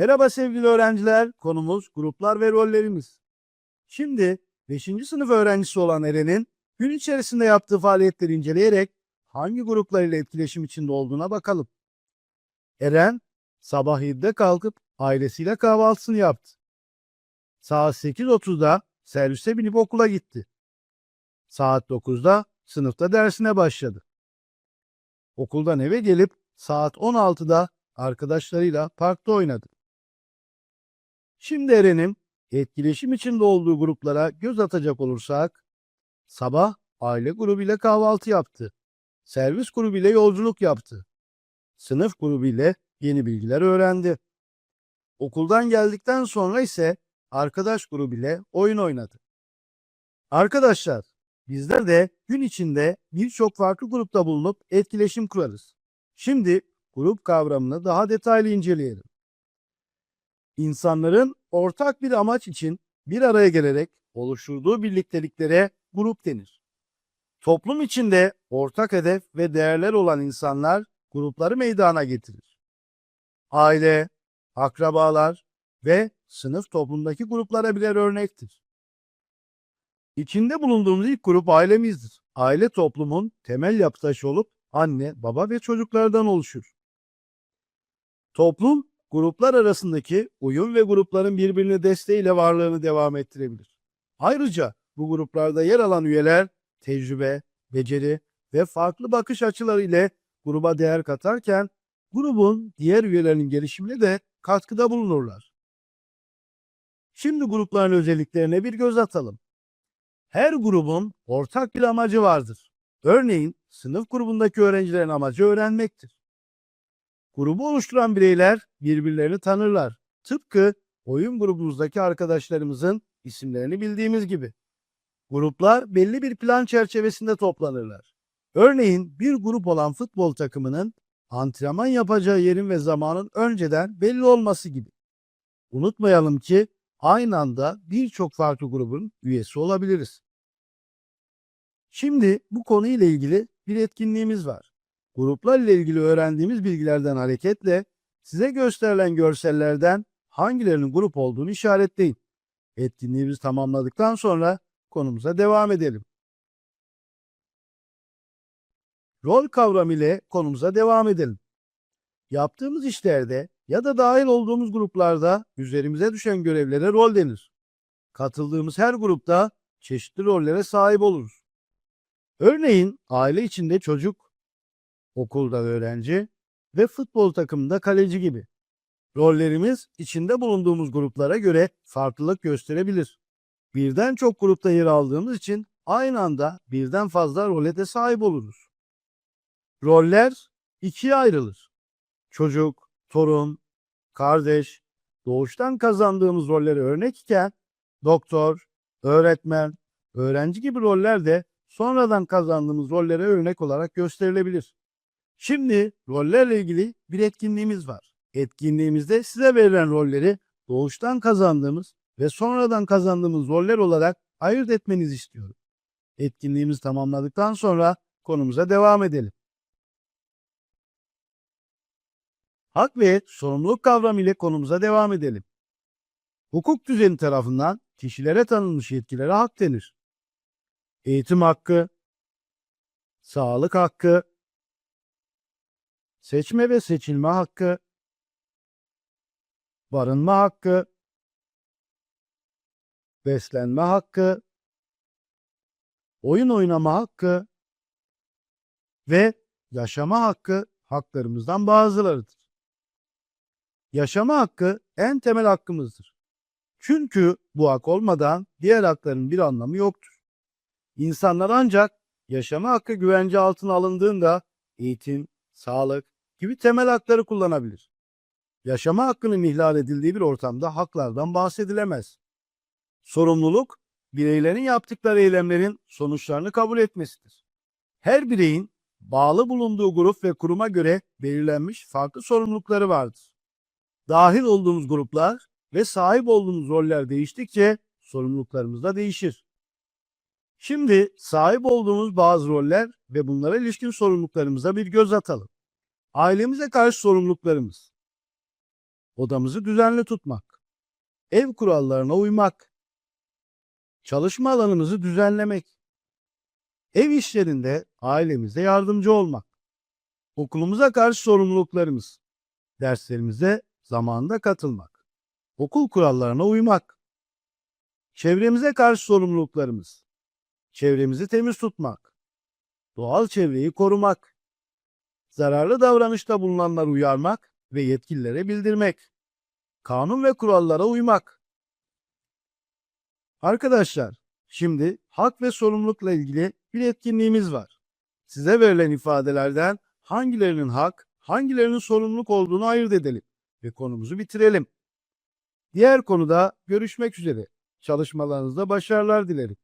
Merhaba sevgili öğrenciler. Konumuz gruplar ve rollerimiz. Şimdi 5. sınıf öğrencisi olan Eren'in gün içerisinde yaptığı faaliyetleri inceleyerek hangi gruplar ile etkileşim içinde olduğuna bakalım. Eren sabah 7'de kalkıp ailesiyle kahvaltısını yaptı. Saat 8.30'da servise binip okula gitti. Saat 9'da sınıfta dersine başladı. Okuldan eve gelip saat 16'da arkadaşlarıyla parkta oynadı. Şimdi Eren'in etkileşim içinde olduğu gruplara göz atacak olursak, sabah aile grubuyla kahvaltı yaptı. Servis grubuyla yolculuk yaptı. Sınıf grubuyla yeni bilgiler öğrendi. Okuldan geldikten sonra ise arkadaş grubuyla oyun oynadı. Arkadaşlar, bizler de gün içinde birçok farklı grupta bulunup etkileşim kurarız. Şimdi grup kavramını daha detaylı inceleyelim. İnsanların ortak bir amaç için bir araya gelerek oluşturduğu birlikteliklere grup denir. Toplum içinde ortak hedef ve değerler olan insanlar grupları meydana getirir. Aile, akrabalar ve sınıf toplumdaki gruplara birer örnektir. İçinde bulunduğumuz ilk grup ailemizdir. Aile toplumun temel yapı taşı olup anne, baba ve çocuklardan oluşur. Toplum, gruplar arasındaki uyum ve grupların birbirine desteğiyle varlığını devam ettirebilir. Ayrıca bu gruplarda yer alan üyeler tecrübe, beceri ve farklı bakış açıları ile gruba değer katarken grubun diğer üyelerinin gelişimine de katkıda bulunurlar. Şimdi grupların özelliklerine bir göz atalım. Her grubun ortak bir amacı vardır. Örneğin sınıf grubundaki öğrencilerin amacı öğrenmektir. Grubu oluşturan bireyler birbirlerini tanırlar. Tıpkı oyun grubumuzdaki arkadaşlarımızın isimlerini bildiğimiz gibi. Gruplar belli bir plan çerçevesinde toplanırlar. Örneğin bir grup olan futbol takımının antrenman yapacağı yerin ve zamanın önceden belli olması gibi. Unutmayalım ki aynı anda birçok farklı grubun üyesi olabiliriz. Şimdi bu konuyla ilgili bir etkinliğimiz var. Gruplar ile ilgili öğrendiğimiz bilgilerden hareketle size gösterilen görsellerden hangilerinin grup olduğunu işaretleyin. Etkinliğimizi tamamladıktan sonra konumuza devam edelim. Rol kavramı ile konumuza devam edelim. Yaptığımız işlerde ya da dahil olduğumuz gruplarda üzerimize düşen görevlere rol denir. Katıldığımız her grupta çeşitli rollere sahip oluruz. Örneğin aile içinde çocuk, okulda öğrenci ve futbol takımında kaleci gibi. Rollerimiz içinde bulunduğumuz gruplara göre farklılık gösterebilir. Birden çok grupta yer aldığımız için aynı anda birden fazla role de sahip oluruz. Roller ikiye ayrılır. Çocuk, torun, kardeş, doğuştan kazandığımız rollere örnek iken doktor, öğretmen, öğrenci gibi roller de sonradan kazandığımız rollere örnek olarak gösterilebilir. Şimdi rollerle ilgili bir etkinliğimiz var. Etkinliğimizde size verilen rolleri doğuştan kazandığımız ve sonradan kazandığımız roller olarak ayırt etmenizi istiyorum. Etkinliğimizi tamamladıktan sonra konumuza devam edelim. Hak ve sorumluluk kavramı ile konumuza devam edelim. Hukuk düzeni tarafından kişilere tanınmış yetkilere hak denir. Eğitim hakkı, sağlık hakkı, seçme ve seçilme hakkı, barınma hakkı, beslenme hakkı, oyun oynama hakkı ve yaşama hakkı haklarımızdan bazılarıdır. Yaşama hakkı en temel hakkımızdır. Çünkü bu hak olmadan diğer hakların bir anlamı yoktur. İnsanlar ancak yaşama hakkı güvence altına alındığında eğitim, sağlık gibi temel hakları kullanabilir. Yaşama hakkının ihlal edildiği bir ortamda haklardan bahsedilemez. Sorumluluk, bireylerin yaptıkları eylemlerin sonuçlarını kabul etmesidir. Her bireyin bağlı bulunduğu grup ve kuruma göre belirlenmiş farklı sorumlulukları vardır. Dahil olduğumuz gruplar ve sahip olduğumuz roller değiştikçe sorumluluklarımız da değişir. Şimdi sahip olduğumuz bazı roller ve bunlara ilişkin sorumluluklarımıza bir göz atalım. Ailemize karşı sorumluluklarımız. Odamızı düzenli tutmak. Ev kurallarına uymak. Çalışma alanımızı düzenlemek. Ev işlerinde ailemize yardımcı olmak. Okulumuza karşı sorumluluklarımız. Derslerimize zamanında katılmak. Okul kurallarına uymak. Çevremize karşı sorumluluklarımız. Çevremizi temiz tutmak. Doğal çevreyi korumak. Zararlı davranışta bulunanları uyarmak ve yetkililere bildirmek. Kanun ve kurallara uymak. Arkadaşlar, şimdi hak ve sorumlulukla ilgili bir etkinliğimiz var. Size verilen ifadelerden hangilerinin hak, hangilerinin sorumluluk olduğunu ayırt edelim ve konumuzu bitirelim. Diğer konuda görüşmek üzere. Çalışmalarınızda başarılar dilerim.